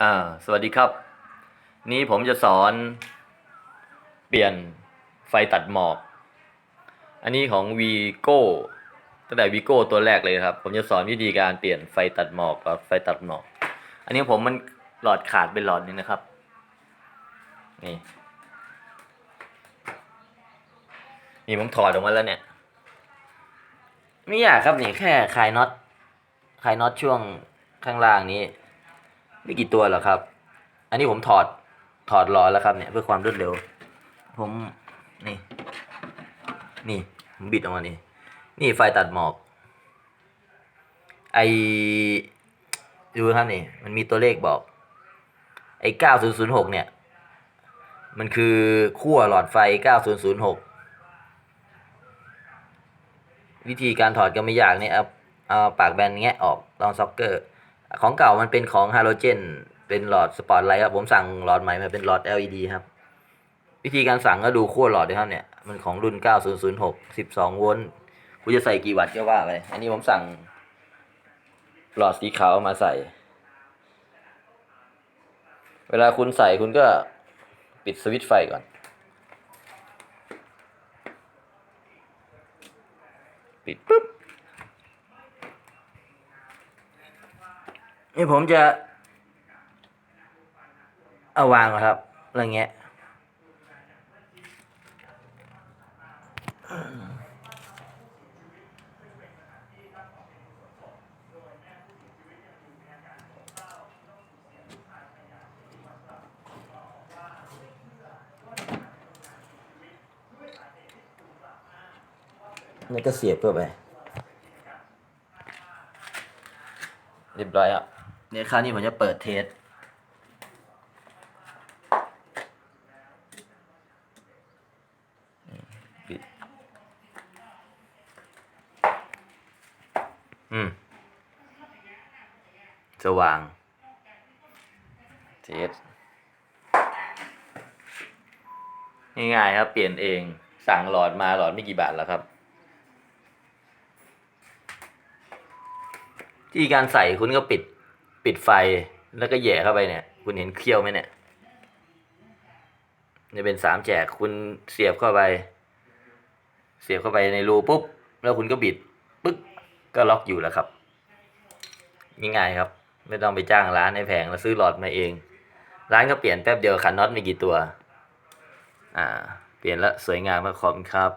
อ่าสวัสดีครับ นี้ผมจะสอนเปลี่ยนไฟตัดหมอก อันนี้ของ Vigo ตั้งแต่ Vigo ตัวแรกเลยครับ ผมจะสอนวิธีการเปลี่ยนไฟตัดหมอกกับไฟตัดหมอก อันนี้ผมมันหลอดขาดเป็นหลอดนี้นะครับ นี่ นี่ผมถอดออกมาแล้วเนี่ย ไม่ยากครับนี่แค่คลายน็อตคลายน็อตช่วงข้างล่างนี้ ไม่กี่ตัวหรอกครับ อันนี้ผมถอดถอดหลอแล้วครับเนี่ยเพื่อความรวดเร็ว ผมนี่ นี่ผมบิดออกมานี่ นี่ไฟตัดหมอก ไอดูครับนี่ มันมีตัวเลขบอก ไอเก้าศูนย์ศูนย์หกเนี่ย มันคือขั้วหลอดไฟเก้าศูนย์ศูนย์หกวิธีการถอดก็ไม่ยากเนี่ยเอาเอาปากแบนแงะออกลองซ็อกเกอร์ ของเก่ามันเป็นของฮาโลเจน เป็นหลอดสปอตไลท์ครับผมสั่งหลอดใหม่มาเป็นหลอด LED ครับ วิธีการสั่งก็ดูขั้วหลอดด้วยครับเนี่ย มันของรุ่น 9006 12 โวลต์กูจะใส่กี่วัตต์ก็ว่าไปอันนี้ผมสั่งหลอดสีขาวมาใส่ เวลาคุณใส่คุณก็ปิดสวิตช์ไฟก่อนปิดปุ๊บ นี่ผมจะ เอาวางครับอะไรเงี้ยนี่ก็เสียบเพื่อไป เรียบร้อยอะ เนี่ยคราวนี้ผมจะเปิดเทสปิดอืม สว่าง เทส ง่ายๆครับ เปลี่ยนเอง สั่งหลอดมาหลอดไม่กี่บาทแล้วครับที่การใส่คุณก็ปิด ปิดไฟแล้วก็แย่เข้าไปเนี่ย คุณเห็นเขี้ยวไหมเนี่ยจะเป็นสามแจกคุณเสียบเข้าไป เสียบเข้าไปในรูปุ๊บ แล้วคุณก็บิดปึ๊กก็ล็อกอยู่แล้วครับง่ายๆครับ ไม่ต้องไปจ้างร้านในแผงแล้วซื้อหลอดมาเอง ร้านก็เปลี่ยนแป๊บเดียวขันน็อตไม่กี่ตัว อ่า เปลี่ยนแล้วสวยงามมากขอบคุณครับ